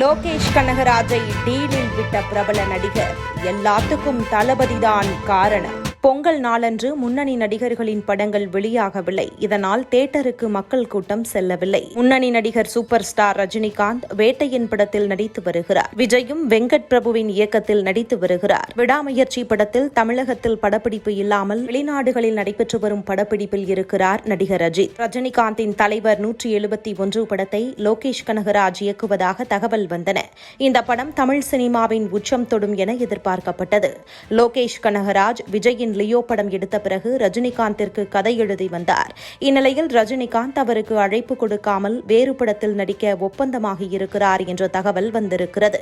லோகேஷ் கனகராஜை டீலில் விட்ட பிரபல நடிகர். எல்லாத்துக்கும் தளபதிதான் காரணம். பொங்கல் நாளன்று முன்னணி நடிகர்களின் படங்கள் வெளியாகவில்லை. இதனால் தேட்டருக்கு மக்கள் கூட்டம் செல்லவில்லை. முன்னணி நடிகர் சூப்பர் ஸ்டார் ரஜினிகாந்த் வேட்டையின் படத்தில் நடித்து வருகிறார். விஜயும் வெங்கட் பிரபுவின் இயக்கத்தில் நடித்து வருகிறார். விடாமுயற்சி படத்தில் தமிழகத்தில் படப்பிடிப்பு இல்லாமல் வெளிநாடுகளில் நடைபெற்று வரும் படப்பிடிப்பில் இருக்கிறார் நடிகர் அஜித் ரஜினிகாந்தின் தலைவர் நூற்றி எழுபத்தி ஒன்று படத்தை லோகேஷ் கனகராஜ் இயக்குவதாக தகவல் வந்தன. இந்த படம் தமிழ் சினிமாவின் உச்சம் தொடும் என எதிர்பார்க்கப்பட்டது. லோகேஷ் கனகராஜ் விஜயின் லியோ படம் எடுத்த பிறகு ரஜினிகாந்திற்கு கதை எழுதி வந்தார். இந்நிலையில் ரஜினிகாந்த் அவருக்கு அழைப்பு கொடுக்காமல் வேறு படத்தில் நடிக்க ஒப்பந்தமாகி இருக்கிறார் என்ற தகவல் வந்திருக்கிறது.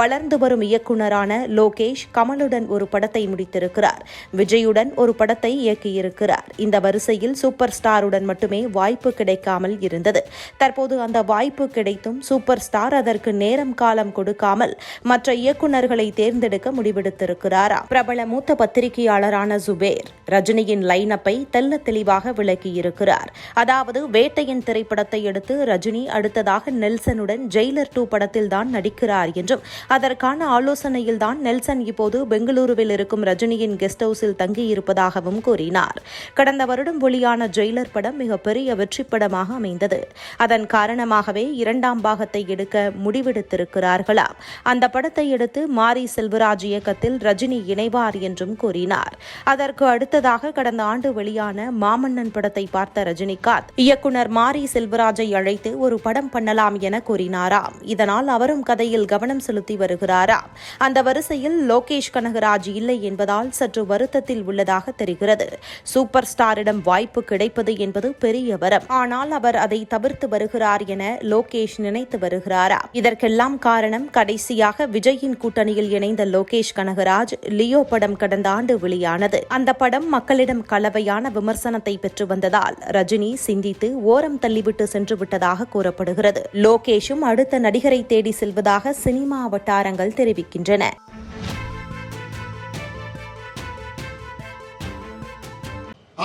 வளர்ந்து வரும் இயக்குநரான லோகேஷ் கமலுடன் ஒரு படத்தை முடித்திருக்கிறார். விஜயுடன் ஒரு படத்தை இயக்கியிருக்கிறார். இந்த வரிசையில் சூப்பர் ஸ்டாருடன் மட்டுமே வாய்ப்பு கிடைக்காமல் இருந்தது. தற்போது அந்த வாய்ப்பு கிடைத்தும் சூப்பர் ஸ்டார் அதற்கு நேரம் காலம் கொடுக்காமல் மற்ற இயக்குநர்களை தேர்ந்தெடுக்க முடிவெடுத்திருக்கிறாராம். பிரபல மூத்த பத்திரிகையாளரான சுபேர் ரஜினியின் லைன் அப்பை தெல்ல தெளிவாக விளக்கியிருக்கிறார். அதாவது வேட்டையின் திரைப்படத்தை எடுத்து ரஜினி அடுத்ததாக நெல்சனுடன் ஜெயிலர் டூ படத்தில் தான் நடிக்கிறார் என்றும் அதற்கான ஆலோசனையில் தான் நெல்சன் இப்போது பெங்களூருவில் இருக்கும் ரஜினியின் கெஸ்ட் ஹவுஸில் தங்கியிருப்பதாகவும் கூறினார். கடந்த வருடம் வெளியான ஜெயிலர் படம் மிகப்பெரிய வெற்றி படமாக அமைந்தது. அதன் காரணமாகவே இரண்டாம் பாகத்தை எடுக்க முடிவெடுத்திருக்கிறார்களாம் அந்த படத்தை எடுத்து மாரி செல்வராஜ் இயக்கத்தில் ரஜினி இணைவார் என்றும் கூறினார். அதற்கு அடுத்ததாக கடந்த ஆண்டு வெளியான மாமன்னன் படத்தை பார்த்த ரஜினிகாந்த் இயக்குனர் மாரி செல்வராஜை அழைத்து ஒரு படம் பண்ணலாம் என கூறினாராம். இதனால் அவரும் கதையில் கவனம் செலுத்தி வருகிறாராம். அந்த வரிசையில் லோகேஷ் கனகராஜ் இல்லை என்பதால் சற்று வருத்தத்தில் உள்ளதாக தெரிகிறது. சூப்பர் ஸ்டாரிடம் வாய்ப்பு கிடைப்பது என்பது பெரிய வரம். ஆனால் அவர் அதை தவிர்த்து வருகிறார் என லோகேஷ் நினைத்து வருகிறாரா இதற்கெல்லாம் காரணம் கடைசியாக விஜயின் கூட்டணியில் இணைந்த லோகேஷ் கனகராஜ் லியோ படம் கடந்த ஆண்டு வெளியான வெளியானது. அந்த படம் மக்களிடம் கலவையான விமர்சனத்தை பெற்று வந்ததால் ரஜினி சிந்தித்து ஓரம் தள்ளிவிட்டு சென்று விட்டதாக கூறப்படுகிறது. லோகேஷும் அடுத்த நடிகரை தேடி செல்வதாக சினிமா வட்டாரங்கள் தெரிவிக்கின்றன.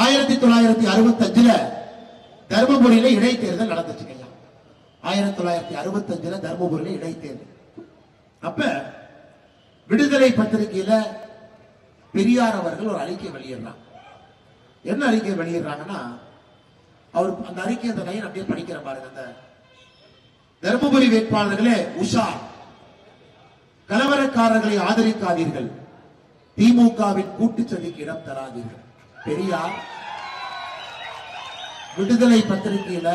ஆயிரத்தி தொள்ளாயிரத்தி அறுபத்தஞ்சுல தர்மபுரியில இடைத்தேர்தல் நடந்துச்சு ஆயிரத்தி தொள்ளாயிரத்தி அறுபத்தஞ்சுல தர்மபுரியில இடைத்தேர்தல். அப்ப விடுதலை பத்திரிகையில பெரியார் அவர்கள் ஒரு அறிக்கை வெளியிடுறாங்க. என்ன அறிக்கை வெளியிடுறாங்கன்னா அவர் அந்த அறிக்கை அந்த லைன் அப்படியே படிக்கிற பாருங்க அந்த தருமபுரி வேட்பாளர்களே உஷார் கலவரக்காரர்களை ஆதரிக்காதீர்கள். திமுகவின் கூட்டுச்சதிக்கு இடம் தராதீர்கள். பெரியார் விடுதலை பத்திரிகையில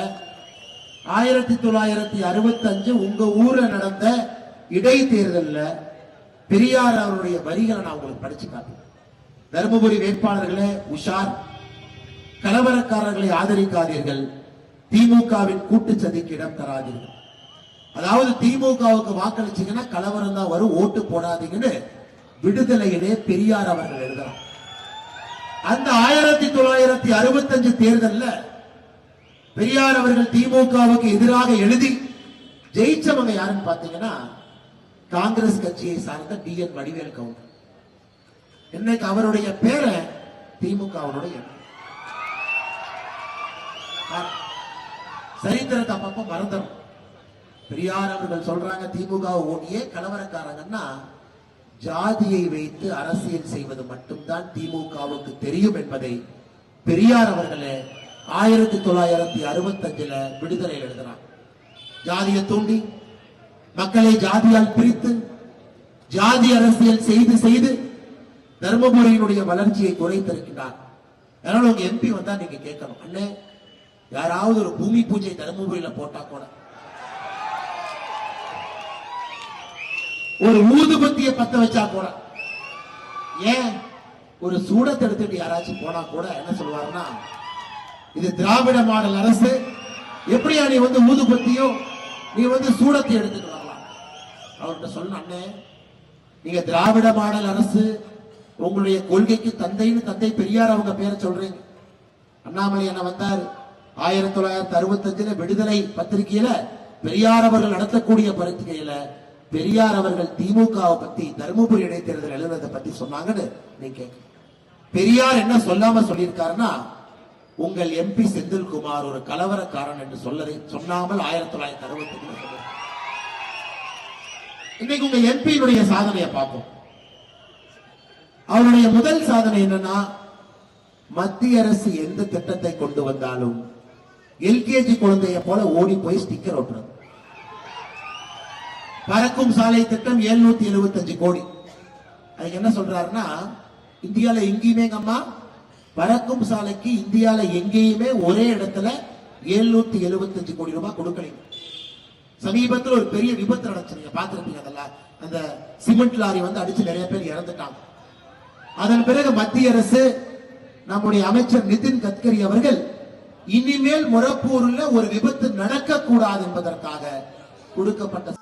ஆயிரத்தி தொள்ளாயிரத்தி அறுபத்தி அஞ்சு உங்க ஊர்ல நடந்த இடைத்தேர்தல்ல பெரியார் அவருடைய வரிகளை நான் உங்களுக்கு படிச்சு காட்டுறேன். தருமபுரி வேட்பாளர்களே உஷார். கலவரக்காரர்களை ஆதரிக்காதீர்கள். திமுகவின் கூட்டுச்சதிக்கு இடம் தராதீர்கள். அதாவது திமுகவுக்கு வாக்களிச்சீங்கன்னா கலவரம் தான் வரும் ஓட்டு போடாதீங்கன்னு விடுதலையிலே பெரியார் அவர்கள் எழுதுறார் அந்த ஆயிரத்தி தொள்ளாயிரத்தி அறுபத்தி அஞ்சு தேர்தல்ல பெரியார் அவர்கள் திமுகவுக்கு எதிராக எழுதி ஜெயிச்சவங்க யாருன்னு பாத்தீங்கன்னா காங்கிரஸ் கட்சியை சார்ந்த டி என் வடிவேல் கவுண்டர். இன்னைக்கு அவருடைய பேரை திமுகவுடைய சரித்திரத்தை அப்பப்ப மறந்துடும் பெரியார் அவர்கள் சொல்றாங்க திமுக ஓடியே கலவரக்காரங்கன்னா ஜாதியை வைத்து அரசியல் செய்வது மட்டும்தான் திமுகவுக்கு தெரியும் என்பதை பெரியார் அவர்களே ஆயிரத்தி தொள்ளாயிரத்தி அறுபத்தி அஞ்சுல விடுதலை எழுதுறாங்க ஜாதியை தூண்டி மக்களை ஜாதியால் பிரித்து ஜாதி அரசியல் செய்து செய்து தர்மபுரியினுடைய வளர்ச்சியை குறைத்திருக்கிறார் அதனால உங்க எம்பி வந்தா நீங்க கேட்கணும். அண்ணே யாராவது ஒரு பூமி பூஜை தர்மபுரியில போட்டா கூட. ஒரு ஊதுபத்திய பத்த வச்சா கூட. ஏன்? ஒரு சூடத்தை எடுத்துட்டு யாராச்சும் போனா கூட என்ன சொல்லுவாருன்னா இது திராவிட மாடல் அரசு. எப்படியா நீ வந்து ஊதுபத்தியோ நீ வந்து சூடத்தை எடுத்துட்டு வரலாம். அவர்கிட்ட சொன்ன அண்ணே நீங்க திராவிட மாடல் அரசு உங்களுடைய கொள்கைக்கு தந்தைன்னு தந்தை பெரியார் அவங்க பேரை சொல்றீங்க அண்ணாமலை என்ன வந்தார்? ஆயிரத்தி தொள்ளாயிரத்தி அறுபத்தி அஞ்சுல விடுதலை பத்திரிகையில பெரியார் அவர்கள் நடத்தக்கூடிய பத்திரிகையில பெரியார் அவர்கள் திமுகவை பத்தி தருமபுரி இடைத்தேர்தல் எழுதுறதை பத்தி சொன்னாங்கன்னு நீங்க கேட்க பெரியார் என்ன சொல்லாம சொல்லியிருக்காருன்னா உங்கள் எம்பி செந்தில்குமார் ஒரு கலவரக்காரன் என்று சொல்லதை சொன்னாமல் ஆயிரத்தி தொள்ளாயிரத்தி அறுபத்தி இன்னைக்கு உங்க எம்பியினுடைய சாதனையை பார்ப்போம். அவருடைய முதல் சாதனை என்னன்னா மத்திய அரசு எந்த திட்டத்தை கொண்டு வந்தாலும் எல்கேஜி குழந்தைய போல ஓடி போய் ஸ்டிக்கர் ஓட்டுறது பறக்கும் சாலை திட்டம் 775 எழுபத்தஞ்சு கோடி. அதுக்கு என்ன சொல்றாருன்னா இந்தியால எங்கேயுமே அம்மா பறக்கும் சாலைக்கு இந்தியால எங்கேயுமே ஒரே இடத்துல 775 எழுபத்தஞ்சு கோடி ரூபாய் கொடுக்கலைங்க. சமீபத்தில் ஒரு பெரிய விபத்து நடந்துச்சு நீங்க பாத்துருப்பீங்க அதெல்லாம். அந்த சிமெண்ட் லாரி வந்து அடிச்சு நிறைய பேர் இறந்துட்டாங்க. அதன் பிறகு மத்திய அரசு நம்முடைய அமைச்சர் நிதின் கட்கரி அவர்கள் இனிமேல் முரப்பூரில் ஒரு விபத்து நடக்கக்கூடாது என்பதற்காக கொடுக்கப்பட்ட